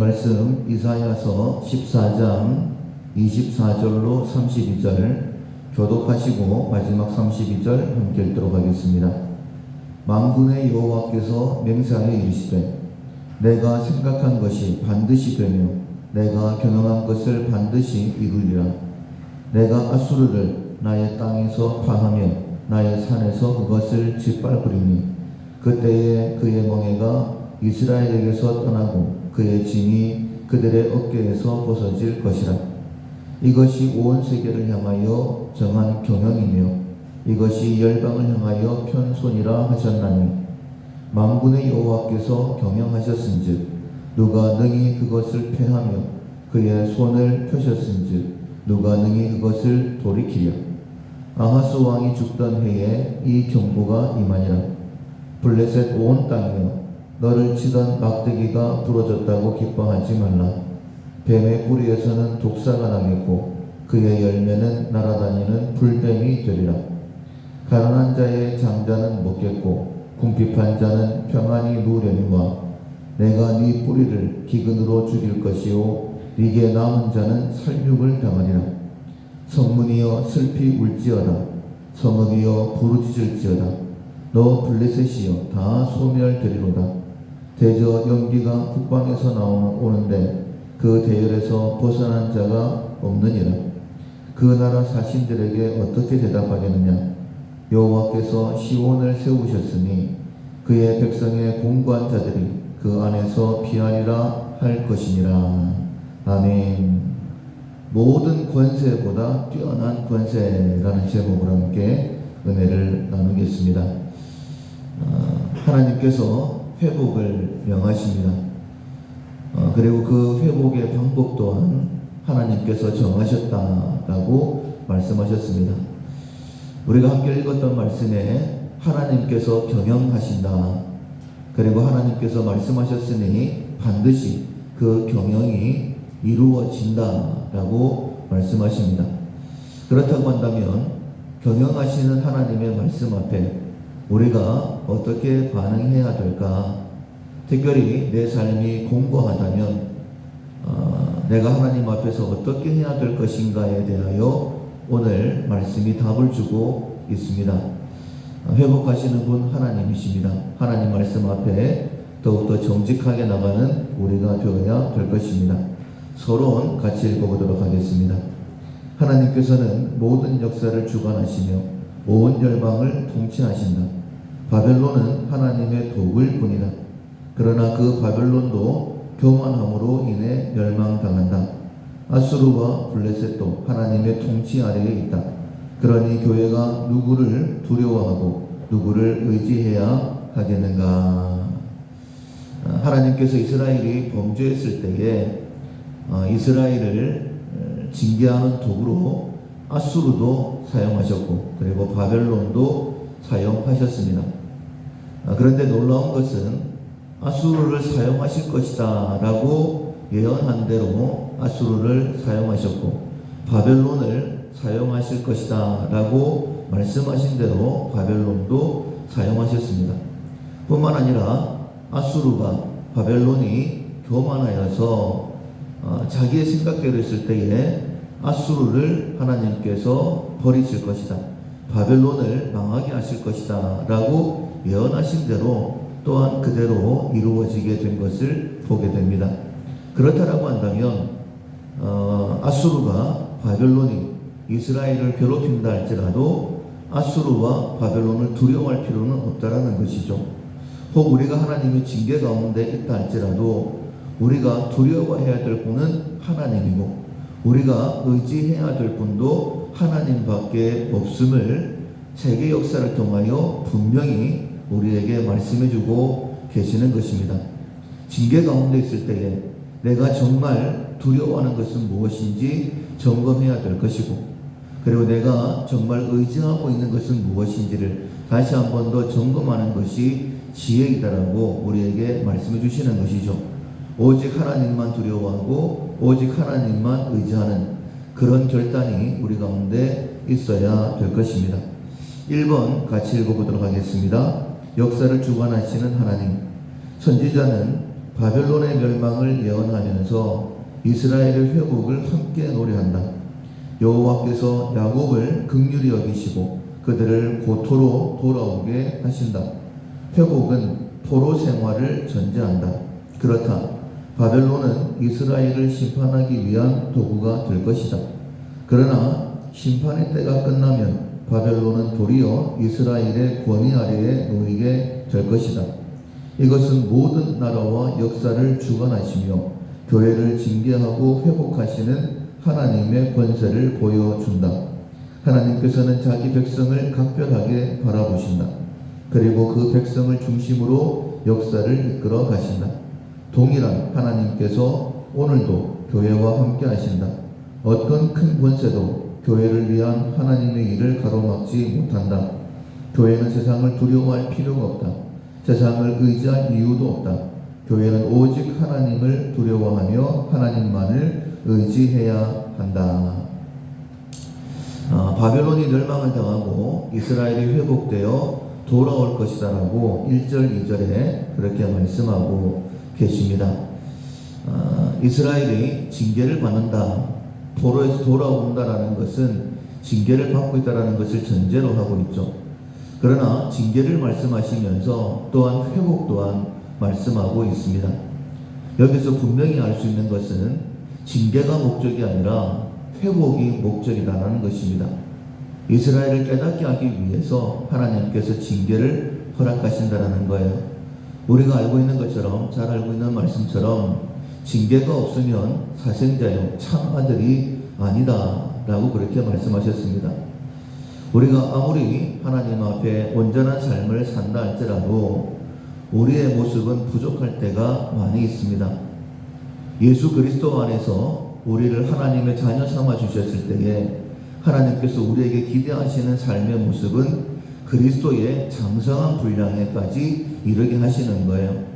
말씀 이사야서 14장 24절로 32절 교독하시고 마지막 32절 함께 읽도록 하겠습니다. 만군의 여호와께서 맹세하여 이르시되 내가 생각한 것이 반드시 되며 내가 경영한 것을 반드시 이루리라 내가 아수르를 나의 땅에서 파하며 나의 산에서 그것을 짓밟으리니 그때에 그의 멍에가 이스라엘에게서 떠나고 그의 짐이 그들의 어깨에서 벗어질 것이라. 이것이 온 세계를 향하여 정한 경영이며 이것이 열방을 향하여 편손이라 하셨나니. 만군의 여호와께서 경영하셨은즉 누가 능히 그것을 패하며 그의 손을 펴셨은즉 누가 능히 그것을 돌이키려 아하스 왕이 죽던 해에 이 경보가 임하니라. 블레셋 온 땅이여 너를 치던 막대기가 부러졌다고 기뻐하지 말라. 뱀의 뿌리에서는 독사가 나겠고 그의 열매는 날아다니는 불뱀이 되리라. 가난한 자의 장자는 먹겠고 궁핍한 자는 평안히 누우려니와 내가 네 뿌리를 기근으로 죽일 것이요. 네게 남은 자는 살육을 당하리라. 성문이여 슬피 울지어다. 성읍이여 부르짖을지어다. 너 블레셋이여 다 소멸되리로다 대저 연기가 북방에서 나오는 오는데 그 대열에서 벗어난 자가 없느니라. 그 나라 사신들에게 어떻게 대답하겠느냐? 여호와께서 시온을 세우셨으니 그의 백성의 공고한 자들이 그 안에서 피하리라 할 것이니라. 아멘. 모든 권세보다 뛰어난 권세라는 제목으로 함께 은혜를 나누겠습니다. 어, 하나님께서 회복을 명하십니다 어, 그리고 그 회복의 방법 또한 하나님께서 정하셨다라고 말씀하셨습니다. 우리가 함께 읽었던 말씀에 하나님께서 경영하신다. 그리고 하나님께서 말씀하셨으니 반드시 그 경영이 이루어진다라고 말씀하십니다. 그렇다고 한다면 경영하시는 하나님의 말씀 앞에 우리가 어떻게 반응해야 될까? 특별히 내 삶이 공고하다면 어, 내가 하나님 앞에서 어떻게 해야 될 것인가에 대하여 오늘 말씀이 답을 주고 있습니다. 어, 회복하시는 분 하나님이십니다. 하나님 말씀 앞에 더욱더 정직하게 나가는 우리가 되어야 될 것입니다. 서론 같이 읽어보도록 하겠습니다. 하나님께서는 모든 역사를 주관하시며 온 열방을 통치하신다. 바벨론은 하나님의 도구일 뿐이다. 그러나 그 바벨론도 교만함으로 인해 멸망당한다. 아수르와 블레셋도 하나님의 통치 아래에 있다. 그러니 교회가 누구를 두려워하고 누구를 의지해야 하겠는가? 하나님께서 이스라엘이 범죄했을 때에 어, 이스라엘을 징계하는 도구로 아수르도 사용하셨고 그리고 바벨론도 사용하셨습니다. 아, 그런데 놀라운 것은 아수르를 사용하실 것이다 라고 예언한 대로 아수르를 사용하셨고 바벨론을 사용하실 것이다 라고 말씀하신 대로 바벨론도 사용하셨습니다. 뿐만 아니라 아수르가 바벨론이 교만하여서 어, 자기의 생각대로 했을 때에 아수르를 하나님께서 버리실 것이다. 바벨론을 망하게 하실 것이다. 라고 예언하신 대로 또한 그대로 이루어지게 된 것을 보게 됩니다. 그렇다라고 한다면 어, 아수르가 바벨론이 이스라엘을 괴롭힌다 할지라도 아수르와 바벨론을 두려워할 필요는 없다라는 것이죠. 혹 우리가 하나님의 징계 가운데 있다 할지라도 우리가 두려워해야 될 분은 하나님이고 우리가 의지해야 될 분도 하나님밖에 없음을 세계 역사를 통하여 분명히 우리에게 말씀해주고 계시는 것입니다. 징계 가운데 있을 때에 내가 정말 두려워하는 것은 무엇인지 점검해야 될 것이고 그리고 내가 정말 의지하고 있는 것은 무엇인지를 다시 한 번 더 점검하는 것이 지혜이다라고 우리에게 말씀해 주시는 것이죠. 오직 하나님만 두려워하고 오직 하나님만 의지하는 그런 결단이 우리 가운데 있어야 될 것입니다. 1번 같이 읽어보도록 하겠습니다. 역사를 주관하시는 하나님. 선지자는 바벨론의 멸망을 예언하면서 이스라엘의 회복을 함께 노래한다. 여호와께서 야곱을 극률히 여기시고 그들을 고토로 돌아오게 하신다. 회복은 포로 생활을 전제한다. 그렇다. 바벨론은 이스라엘을 심판하기 위한 도구가 될 것이다. 그러나 심판의 때가 끝나면 바벨론은 도리어 이스라엘의 권위 아래에 놓이게 될 것이다. 이것은 모든 나라와 역사를 주관하시며 교회를 징계하고 회복하시는 하나님의 권세를 보여준다. 하나님께서는 자기 백성을 각별하게 바라보신다. 그리고 그 백성을 중심으로 역사를 이끌어 가신다. 동일한 하나님께서 오늘도 교회와 함께 하신다. 어떤 큰 권세도 교회를 위한 하나님의 일을 가로막지 못한다. 교회는 세상을 두려워할 필요가 없다. 세상을 의지할 이유도 없다. 교회는 오직 하나님을 두려워하며 하나님만을 의지해야 한다. 아, 바벨론이 멸망을 당하고 이스라엘이 회복되어 돌아올 것이다라고 1절, 2절에 그렇게 말씀하고 계십니다. 아, 이스라엘이 징계를 받는다. 포로에서 돌아온다라는 것은 징계를 받고 있다라는 것을 전제로 하고 있죠. 그러나 징계를 말씀하시면서 또한 회복 또한 말씀하고 있습니다. 여기서 분명히 알 수 있는 것은 징계가 목적이 아니라 회복이 목적이다라는 것입니다. 이스라엘을 깨닫게 하기 위해서 하나님께서 징계를 허락하신다라는 거예요. 우리가 알고 있는 것처럼 잘 알고 있는 말씀처럼 징계가 없으면 사생자요 참 아들이 아니다라고 그렇게 말씀하셨습니다. 우리가 아무리 하나님 앞에 온전한 삶을 산다 할지라도 우리의 모습은 부족할 때가 많이 있습니다. 예수 그리스도 안에서 우리를 하나님의 자녀 삼아 주셨을 때에 하나님께서 우리에게 기대하시는 삶의 모습은 그리스도의 장성한 분량에까지 이르게 하시는 거예요.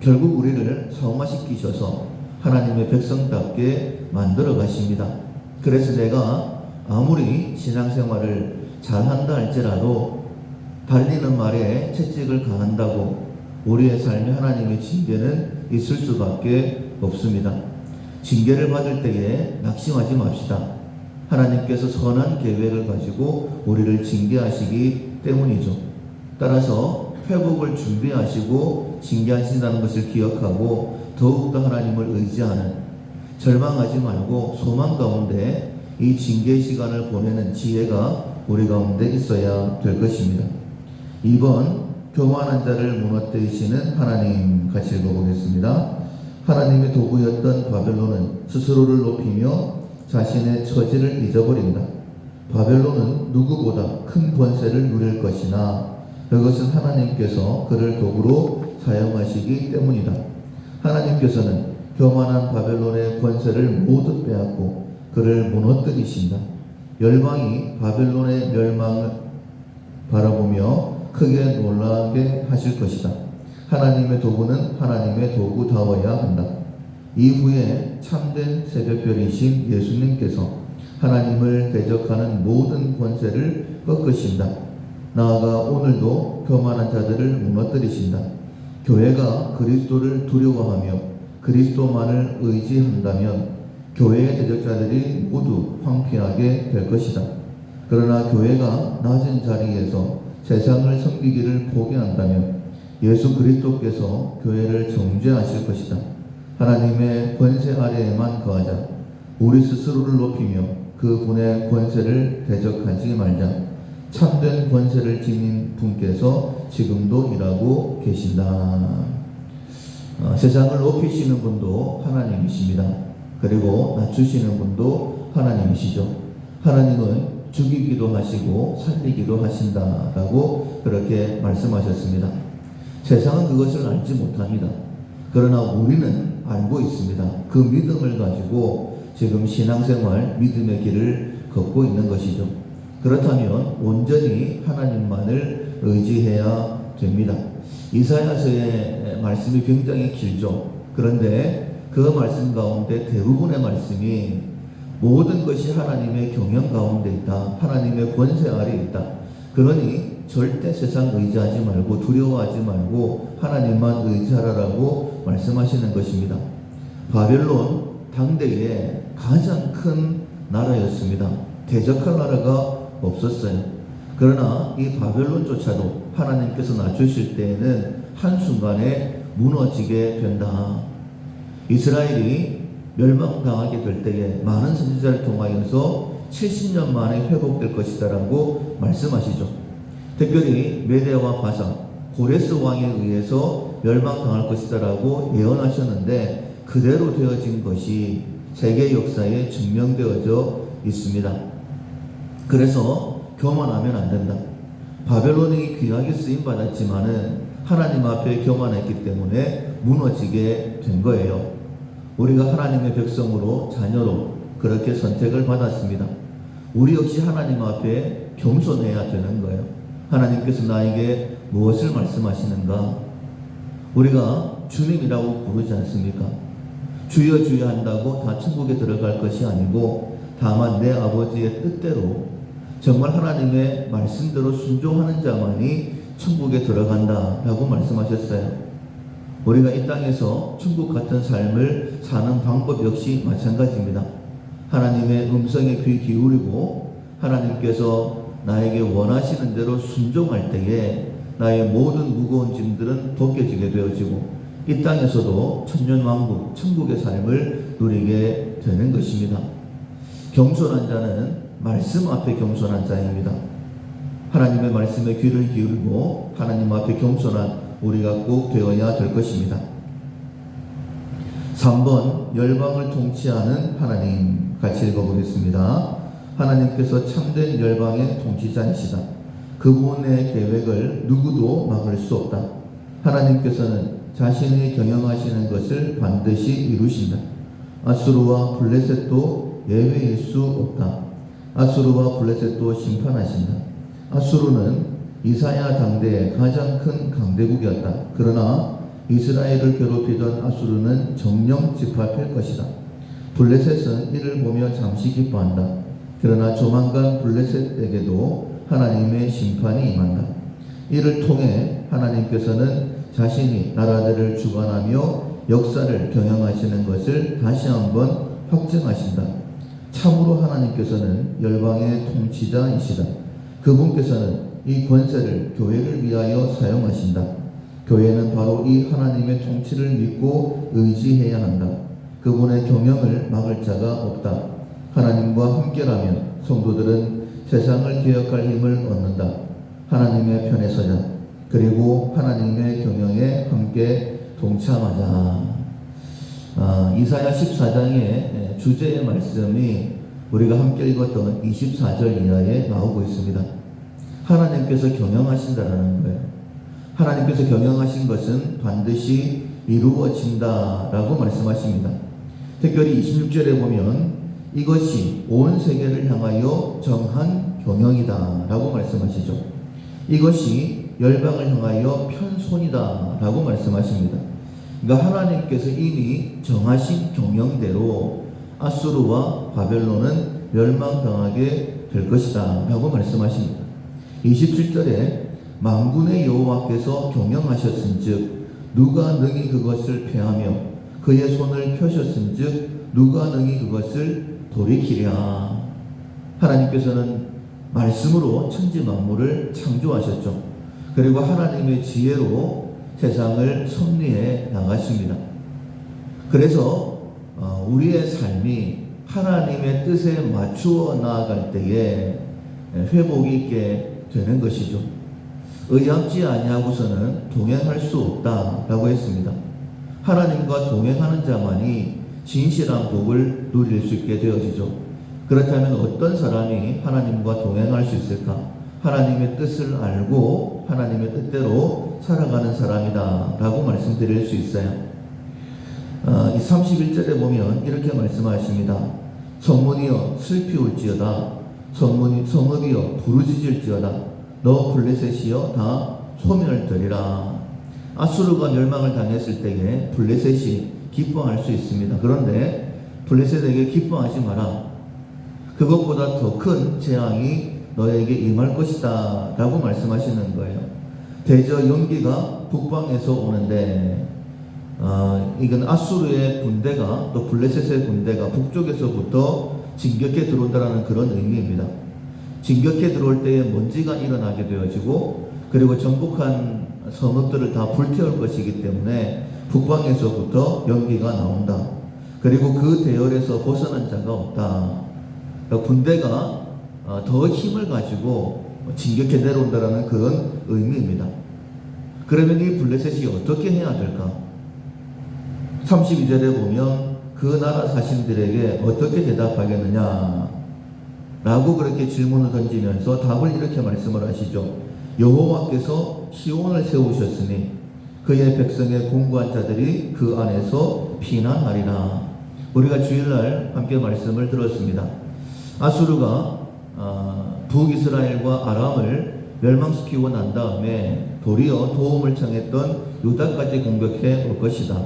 결국 우리를 성화시키셔서 하나님의 백성답게 만들어 가십니다. 그래서 내가 아무리 신앙생활을 잘한다 할지라도 달리는 말에 채찍을 가한다고 우리의 삶에 하나님의 징계는 있을 수밖에 없습니다. 징계를 받을 때에 낙심하지 맙시다. 하나님께서 선한 계획을 가지고 우리를 징계하시기 때문이죠. 따라서 회복을 준비하시고 징계하신다는 것을 기억하고 더욱더 하나님을 의지하는 절망하지 말고 소망 가운데 이 징계 시간을 보내는 지혜가 우리 가운데 있어야 될 것입니다. 2번 교만한 자를 무너뜨리시는 하나님 같이 읽어보겠습니다. 하나님의 도구였던 바벨론은 스스로를 높이며 자신의 처지를 잊어버린다. 바벨론은 누구보다 큰 권세를 누릴 것이나 그것은 하나님께서 그를 도구로 사용하시기 때문이다. 하나님께서는 교만한 바벨론의 권세를 모두 빼앗고 그를 무너뜨리신다. 열방이 바벨론의 멸망을 바라보며 크게 놀라게 하실 것이다. 하나님의 도구는 하나님의 도구다워야 한다. 이후에 참된 새벽별이신 예수님께서 하나님을 대적하는 모든 권세를 꺾으신다. 나아가 오늘도 교만한 자들을 무너뜨리신다. 교회가 그리스도를 두려워하며 그리스도만을 의지한다면 교회의 대적자들이 모두 황폐하게 될 것이다. 그러나 교회가 낮은 자리에서 세상을 섬기기를 포기한다면 예수 그리스도께서 교회를 정죄하실 것이다. 하나님의 권세 아래에만 거하자. 우리 스스로를 높이며 그 분의 권세를 대적하지 말자. 참된 권세를 지닌 분께서 지금도 일하고 계신다. 어, 세상을 높이시는 분도 하나님이십니다. 그리고 낮추시는 분도 하나님이시죠. 하나님은 죽이기도 하시고 살리기도 하신다라고 그렇게 말씀하셨습니다. 세상은 그것을 알지 못합니다. 그러나 우리는 알고 있습니다. 그 믿음을 가지고 지금 신앙생활 믿음의 길을 걷고 있는 것이죠. 그렇다면 온전히 하나님만을 의지해야 됩니다. 이사야서의 말씀이 굉장히 길죠. 그런데 그 말씀 가운데 대부분의 말씀이 모든 것이 하나님의 경영 가운데 있다. 하나님의 권세 아래 있다. 그러니 절대 세상 의지하지 말고 두려워하지 말고 하나님만 의지하라라고 말씀하시는 것입니다. 바벨론 당대의 가장 큰 나라였습니다. 대적할 나라가 없었어요. 그러나 이 바벨론조차도 하나님께서 낮추실 때에는 한순간에 무너지게 된다. 이스라엘이 멸망당하게 될 때에 많은 선지자를 통하여서 70년 만에 회복될 것이다라고 말씀하시죠. 특별히 메데와 바사, 고레스 왕에 의해서 멸망당할 것이다라고 예언하셨는데 그대로 되어진 것이 세계 역사에 증명되어져 있습니다. 그래서 교만하면 안 된다. 바벨론이 귀하게 쓰임 받았지만은 하나님 앞에 교만했기 때문에 무너지게 된 거예요. 우리가 하나님의 백성으로 자녀로 그렇게 선택을 받았습니다. 우리 역시 하나님 앞에 겸손해야 되는 거예요. 하나님께서 나에게 무엇을 말씀하시는가? 우리가 주님이라고 부르지 않습니까? 주여 주여 한다고 다 천국에 들어갈 것이 아니고 다만 내 아버지의 뜻대로 정말 하나님의 말씀대로 순종하는 자만이 천국에 들어간다라고 말씀하셨어요. 우리가 이 땅에서 천국 같은 삶을 사는 방법 역시 마찬가지입니다. 하나님의 음성에 귀 기울이고 하나님께서 나에게 원하시는 대로 순종할 때에 나의 모든 무거운 짐들은 벗겨지게 되어지고 이 땅에서도 천년왕국 천국의 삶을 누리게 되는 것입니다. 겸손한 자는 말씀 앞에 겸손한 자입니다. 하나님의 말씀에 귀를 기울이고 하나님 앞에 겸손한 우리가 꼭 되어야 될 것입니다. 3번 열방을 통치하는 하나님 같이 읽어보겠습니다. 하나님께서 참된 열방의 통치자이시다. 그분의 계획을 누구도 막을 수 없다. 하나님께서는 자신이 경영하시는 것을 반드시 이루신다. 아수르와 블레셋도 예외일 수 없다. 아수르와 블레셋도 심판하신다. 아수르는 이사야 당대의 가장 큰 강대국이었다. 그러나 이스라엘을 괴롭히던 아수르는 정령 집합할 것이다. 블레셋은 이를 보며 잠시 기뻐한다. 그러나 조만간 블레셋에게도 하나님의 심판이 임한다. 이를 통해 하나님께서는 자신이 나라들을 주관하며 역사를 경영하시는 것을 다시 한번 확증하신다. 참으로 하나님께서는 열방의 통치자이시다. 그분께서는 이 권세를 교회를 위하여 사용하신다. 교회는 바로 이 하나님의 통치를 믿고 의지해야 한다. 그분의 경영을 막을 자가 없다. 하나님과 함께라면 성도들은 세상을 개혁할 힘을 얻는다. 하나님의 편에 서자. 그리고 하나님의 경영에 함께 동참하자. 아, 이사야 14장의 주제의 말씀이 우리가 함께 읽었던 24절 이하에 나오고 있습니다. 하나님께서 경영하신다라는 거예요. 하나님께서 경영하신 것은 반드시 이루어진다라고 말씀하십니다. 특별히 26절에 보면 이것이 온 세계를 향하여 정한 경영이다라고 말씀하시죠. 이것이 열방을 향하여 편손이다라고 말씀하십니다. 그러니까 하나님께서 이미 정하신 경영대로 아수르와 바벨론은 멸망당하게 될 것이다 라고 말씀하십니다. 27절에 만군의 여호와께서 경영하셨은즉 누가 능히 그것을 패하며 그의 손을 펴셨은즉 누가 능히 그것을 돌이키랴 하나님께서는 말씀으로 천지 만물을 창조하셨죠. 그리고 하나님의 지혜로 세상을 섭리해 나가십니다. 그래서 어, 우리의 삶이 하나님의 뜻에 맞추어 나아갈 때에 회복이 있게 되는 것이죠. 의함지 아니하고서는 동행할 수 없다라고 했습니다. 하나님과 동행하는 자만이 진실한 복을 누릴 수 있게 되어지죠. 그렇다면 어떤 사람이 하나님과 동행할 수 있을까? 하나님의 뜻을 알고 하나님의 뜻대로 살아가는 사람이다 라고 말씀드릴 수 있어요. 어, 이 31절에 보면 이렇게 말씀하십니다. 성문이여 슬피 울지어다. 성문이, 성읍이여 부르짖을지어다. 너 블레셋이여 다 소멸되리라. 아수르가 멸망을 당했을 때에 블레셋이 기뻐할 수 있습니다. 그런데 블레셋에게 기뻐하지 마라. 그것보다 더 큰 재앙이 너에게 임할 것이다. 라고 말씀하시는 거예요. 대저 연기가 북방에서 오는데 어, 이건 아수르의 군대가 또 블레셋의 군대가 북쪽에서부터 진격해 들어온다라는 그런 의미입니다. 진격해 들어올 때에 먼지가 일어나게 되어지고 그리고 정복한 성읍들을 다 불태울 것이기 때문에 북방에서부터 연기가 나온다. 그리고 그 대열에서 벗어난 자가 없다. 군대가 어, 더 힘을 가지고 진격해 내려온다라는 그런 의미입니다. 그러면 이 블레셋이 어떻게 해야 될까? 32절에 보면 그 나라 사신들에게 어떻게 대답하겠느냐? 라고 그렇게 질문을 던지면서 답을 이렇게 말씀을 하시죠. 여호와께서 시온을 세우셨으니 그의 백성의 공부한 자들이 그 안에서 피난하리라. 우리가 주일날 함께 말씀을 들었습니다. 아수르가 아, 북이스라엘과 아람을 멸망시키고 난 다음에 도리어 도움을 청했던 유다까지 공격해 올 것이다.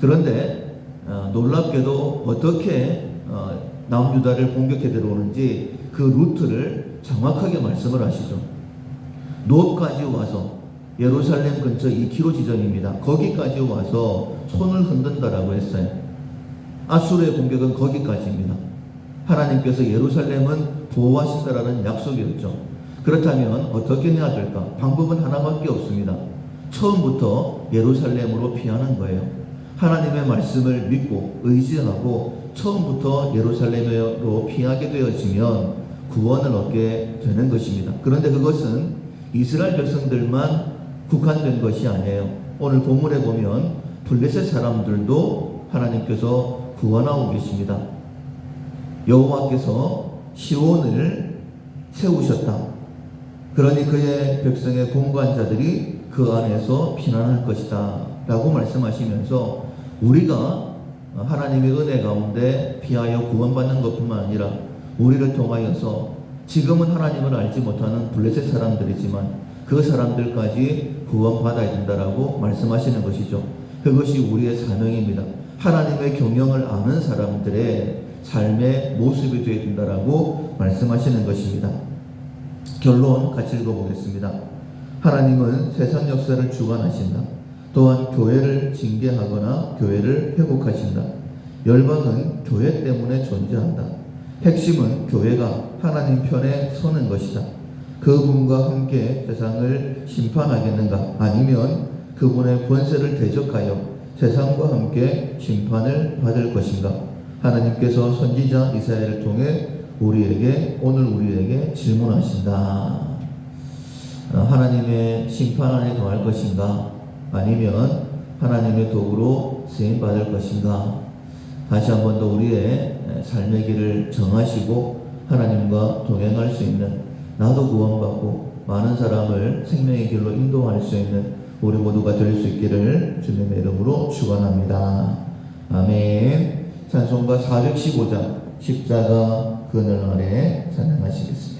그런데 어, 놀랍게도 어떻게 어, 남유다를 공격해 들어오는지 그 루트를 정확하게 말씀을 하시죠. 노까지 와서 예루살렘 근처 2km 지점입니다. 거기까지 와서 손을 흔든다라고 했어요. 아수르의 공격은 거기까지입니다. 하나님께서 예루살렘은 보호하신다라는 약속이었죠. 그렇다면 어떻게 해야 될까? 방법은 하나밖에 없습니다. 처음부터 예루살렘으로 피하는 거예요. 하나님의 말씀을 믿고 의지하고 처음부터 예루살렘으로 피하게 되어지면 구원을 얻게 되는 것입니다. 그런데 그것은 이스라엘 백성들만 국한된 것이 아니에요. 오늘 본문에 보면 블레셋 사람들도 하나님께서 구원하고 계십니다. 여호와께서 시온을 세우셨다. 그러니 그의 백성의 공부한 자들이 그 안에서 피난할 것이다. 라고 말씀하시면서 우리가 하나님의 은혜 가운데 피하여 구원받는 것 뿐만 아니라 우리를 통하여서 지금은 하나님을 알지 못하는 블레셋 사람들이지만 그 사람들까지 구원받아야 된다라고 말씀하시는 것이죠. 그것이 우리의 사명입니다. 하나님의 경영을 아는 사람들의 삶의 모습이 되어야 된다라고 말씀하시는 것입니다. 결론 같이 읽어보겠습니다. 하나님은 세상 역사를 주관하신다. 또한 교회를 징계하거나 교회를 회복하신다. 열방은 교회 때문에 존재한다. 핵심은 교회가 하나님 편에 서는 것이다. 그분과 함께 세상을 심판하겠는가? 아니면 그분의 권세를 대적하여 세상과 함께 심판을 받을 것인가? 하나님께서 선지자 이사야를 통해 우리에게 오늘 우리에게 질문하신다. 어, 하나님의 심판 안에 거할 것인가? 아니면 하나님의 도구로 쓰임 받을 것인가? 다시 한 번 더 우리의 삶의 길을 정하시고 하나님과 동행할 수 있는 나도 구원받고 많은 사람을 생명의 길로 인도할 수 있는 우리 모두가 될 수 있기를 주님의 이름으로 축원합니다. 아멘. 찬송가 415장 십자가 그늘 아래 찬양하시겠습니다.